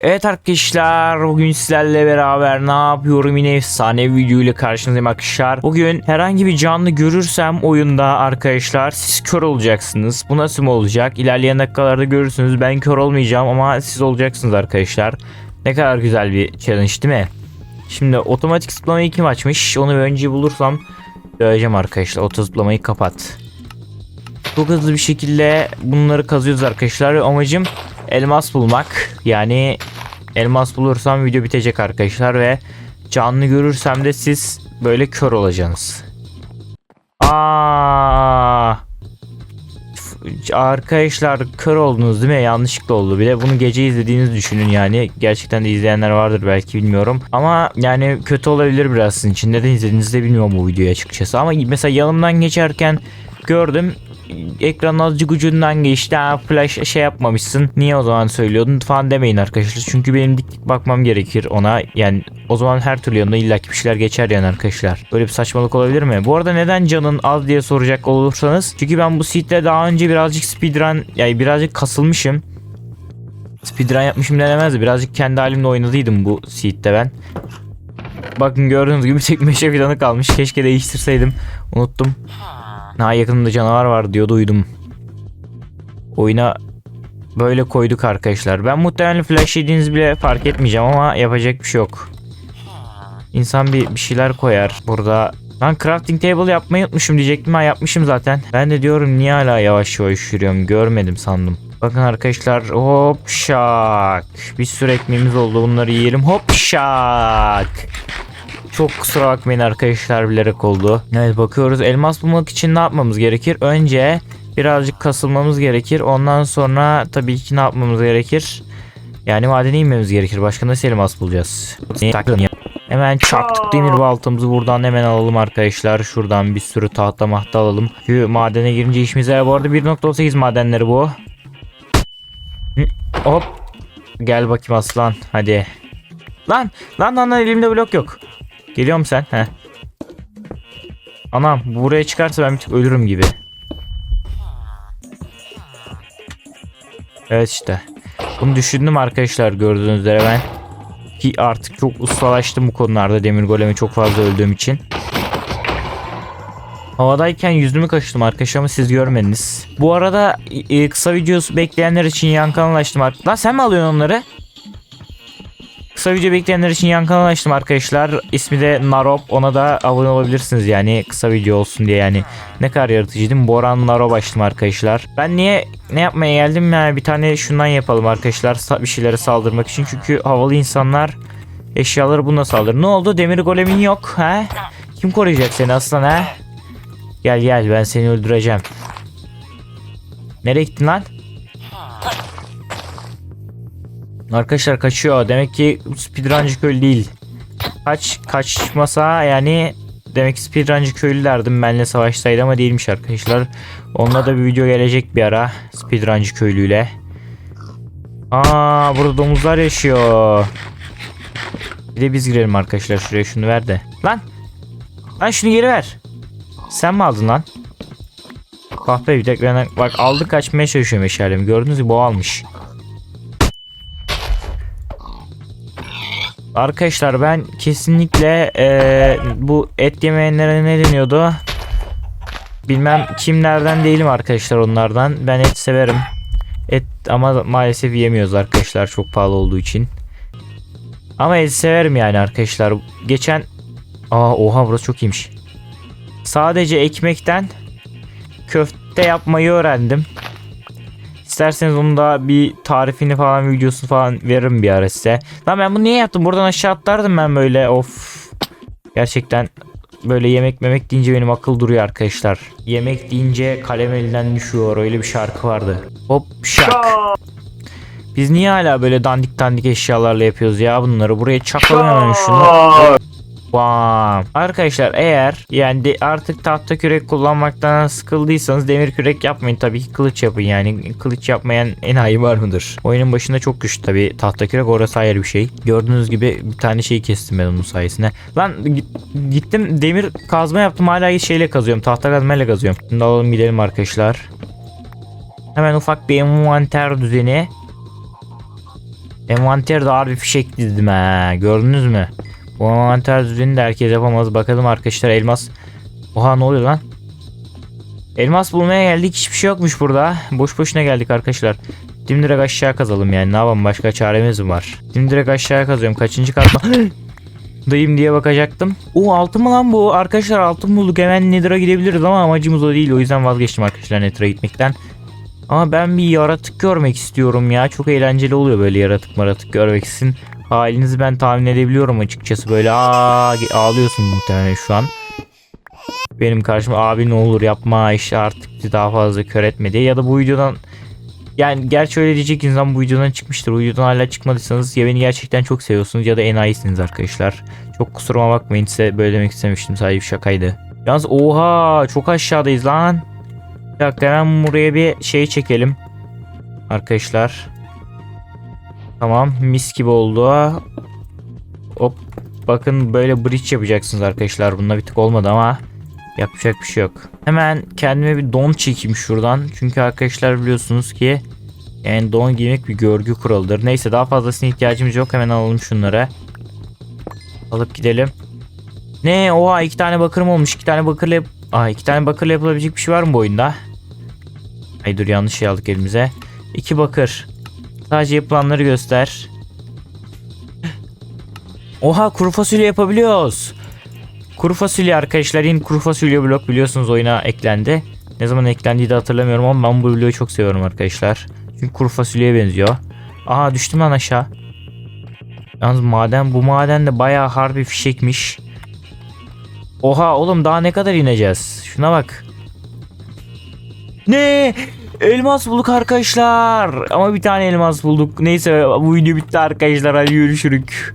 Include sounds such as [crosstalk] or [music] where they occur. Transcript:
Evet arkadaşlar bugün sizlerle beraber ne yapıyorum yine efsane video ile karşınızdayım arkadaşlar. Bugün herhangi bir canlı görürsem oyunda arkadaşlar siz kör olacaksınız. Bu nasıl mı olacak? İlerleyen dakikalarda görürsünüz ben kör olmayacağım ama siz olacaksınız arkadaşlar. Ne kadar güzel bir challenge değil mi? Şimdi otomatik zıplamayı kim açmış? Onu önce bulursam söyleyeceğim arkadaşlar. Oto zıplamayı kapat. Çok hızlı bir şekilde bunları kazıyoruz arkadaşlar. Amacım elmas bulmak. Yani elmas bulursam video bitecek arkadaşlar ve canlı görürsem de siz böyle kör olacaksınız. Aa! Arkadaşlar kör oldunuz değil mi? Yanlışlıkla oldu. Bir de bunu gece izlediğinizi düşünün yani. Gerçekten de izleyenler vardır belki bilmiyorum. Ama yani kötü olabilir biraz sizin için. Neden izlediğinizi de bilmiyorum bu videoyu açıkçası. Ama mesela yanımdan geçerken gördüm ekranın azıcık ucundan geçti. Ha, flash şey yapmamışsın. Niye o zaman söylüyordun falan demeyin arkadaşlar. Çünkü benim dik dik bakmam gerekir ona. Yani o zaman her türlü yanında illaki bir şeyler geçer yani arkadaşlar. Böyle bir saçmalık olabilir mi? Bu arada neden canın az diye soracak olursanız. Çünkü ben bu seedle daha önce birazcık speedrun yani birazcık kasılmışım. Speedrun yapmışım denemez de birazcık kendi halimle oynadıydım bu seedde ben. Bakın gördüğünüz gibi tek meşe fidanı kalmış. Keşke değiştirseydim. Unuttum. Ha yakınımda canavar var diyor duydum. Oyuna böyle koyduk arkadaşlar. Ben muhtemelen flash yediğinizi bile fark etmeyeceğim ama yapacak bir şey yok. İnsan bir, bir şeyler koyar burada. Ben crafting table yapmayı unutmuşum diyecektim ha yapmışım zaten. Ben de diyorum niye hala yavaş yavaş yürüyorum görmedim sandım. Bakın arkadaşlar hop şak. Bir sürü ekmeğimiz oldu bunları yiyelim hop şak. Çok kusura bakmayın arkadaşlar bilerek oldu. Evet bakıyoruz elmas bulmak için ne yapmamız gerekir? Önce birazcık kasılmamız gerekir. Ondan sonra tabii ki ne yapmamız gerekir? Yani madene inmemiz gerekir. Başka nasıl elmas bulacağız? Hemen çaktık demir baltamızı buradan hemen alalım arkadaşlar. Şuradan bir sürü tahta mahta alalım. Şu madene girince işimize bu arada 1.18 madenleri bu. Hop. Gel bakayım aslan. Hadi. Lan lan lan lan, elimde blok yok. Geliyor musun sen? He. Anam bu buraya çıkarsa ben bir tık ölürüm gibi. Evet işte. Bunu düşündüm arkadaşlar gördüğünüz üzere ben. Ki artık çok ustalaştım bu konularda demir golemi çok fazla öldüğüm için. Havadayken yüzümü kaşıdım arkadaşlar ama siz görmediniz. Bu arada e, kısa videosu bekleyenler için yan kanal açtım. ar- Lan sen mi alıyorsun onları? Kısa video bekleyenler için yan kanal açtım arkadaşlar. İsmi de Narop. Ona da abone olabilirsiniz yani kısa video olsun diye yani. Ne kadar yaratıcı değil mi? Boran Narop açtım arkadaşlar. Ben niye ne yapmaya geldim yani bir tane şundan yapalım arkadaşlar. Bir şeylere saldırmak için. Çünkü havalı insanlar eşyaları bununla saldırır. Ne oldu? Demir golemin yok ha? Kim koruyacak seni aslan ha? Gel gel ben seni öldüreceğim. Nereye gittin lan? Arkadaşlar kaçıyor. Demek ki speedruncı köylü değil. Kaç kaçmasa yani demek ki speedruncı köylülerdim benle savaşsaydı ama değilmiş arkadaşlar. Onunla da bir video gelecek bir ara speedruncı köylüyle. Aa burada domuzlar yaşıyor. Bir de biz girelim arkadaşlar şuraya şunu ver de. Lan! Lan şunu geri ver. Sen mi aldın lan? Kahpe bir dakika bak aldı kaçmaya çalışıyor meşalemi. Gördünüz mü bu almış. Arkadaşlar ben kesinlikle eee, bu et yemeyenlere ne deniyordu? Bilmem kimlerden değilim arkadaşlar onlardan. Ben et severim. Et ama maalesef yemiyoruz arkadaşlar çok pahalı olduğu için. Ama et severim yani arkadaşlar. Geçen Aa oha burası çok iyiymiş. Sadece ekmekten köfte yapmayı öğrendim. İsterseniz onun da bir tarifini falan videosunu falan veririm bir ara size. Lan ben bunu niye yaptım? Buradan aşağı atlardım ben böyle. Of. Gerçekten böyle yemek memek deyince benim akıl duruyor arkadaşlar. Yemek deyince kalem elinden düşüyor. Öyle bir şarkı vardı. Hop şak. Biz niye hala böyle dandik dandik eşyalarla yapıyoruz ya bunları? Buraya çakalım hemen şunu. Bam. Arkadaşlar eğer yani de artık tahta kürek kullanmaktan sıkıldıysanız demir kürek yapmayın tabii ki kılıç yapın yani kılıç yapmayan enayi var mıdır? Oyunun başında çok güçlü tabii tahta kürek orası ayrı bir şey. Gördüğünüz gibi bir tane şey kestim ben onun sayesinde. Lan gi- gittim demir kazma yaptım hala şeyle kazıyorum tahta kazmayla kazıyorum. Şimdi alalım gidelim arkadaşlar. Hemen ufak bir envanter düzeni. Envanterde ağır bir fişek dizdim ha. Gördünüz mü? Bu envanter düzenini de herkes yapamaz. Bakalım arkadaşlar elmas. Oha ne oluyor lan? Elmas bulmaya geldik. Hiçbir şey yokmuş burada. Boş boşuna geldik arkadaşlar. Dimdirek aşağı kazalım yani. Ne yapalım başka çaremiz mi var? Dimdirek aşağı kazıyorum. Kaçıncı katma? [gasps] Dayım diye bakacaktım. O altın mı lan bu? Arkadaşlar altın bulduk. Hemen Nether'a gidebiliriz ama amacımız o değil. O yüzden vazgeçtim arkadaşlar Nether'a gitmekten. Ama ben bir yaratık görmek istiyorum ya. Çok eğlenceli oluyor böyle yaratık maratık görmek için. Halinizi ben tahmin edebiliyorum açıkçası. Böyle aa ağlıyorsun muhtemelen şu an. Benim karşıma abi ne olur yapma işte artık daha fazla kör etme diye. Ya da bu videodan yani gerçi öyle diyecek insan bu videodan çıkmıştır. Bu videodan hala çıkmadıysanız ya beni gerçekten çok seviyorsunuz ya da enayisiniz arkadaşlar. Çok kusuruma bakmayın size böyle demek istemiştim sadece bir şakaydı. Yalnız oha çok aşağıdayız lan. Bir dakika hemen buraya bir şey çekelim. Arkadaşlar. Tamam mis gibi oldu. Hop. Bakın böyle bridge yapacaksınız arkadaşlar. Bunda bir tık olmadı ama yapacak bir şey yok. Hemen kendime bir don çekeyim şuradan. Çünkü arkadaşlar biliyorsunuz ki yani don giymek bir görgü kuralıdır. Neyse daha fazlasına ihtiyacımız yok. Hemen alalım şunları. Alıp gidelim. Ne? Oha iki tane bakırım olmuş. İki tane bakırla yap- Aa, iki tane bakırla yapılabilecek bir şey var mı bu oyunda? Ay dur yanlış şey aldık elimize. İki bakır. Sadece yapılanları göster. Oha kuru fasulye yapabiliyoruz. Kuru fasulye arkadaşlar yeni kuru fasulye blok biliyorsunuz oyuna eklendi. Ne zaman eklendiği de hatırlamıyorum ama ben bu bloğu çok seviyorum arkadaşlar. Çünkü kuru fasulyeye benziyor. Aha düştüm lan aşağı. Yalnız maden bu maden de bayağı harbi fişekmiş. Oha oğlum daha ne kadar ineceğiz? Şuna bak. Ne? Elmas bulduk arkadaşlar. Ama bir tane elmas bulduk. Neyse bu video bitti arkadaşlar. Hadi görüşürük.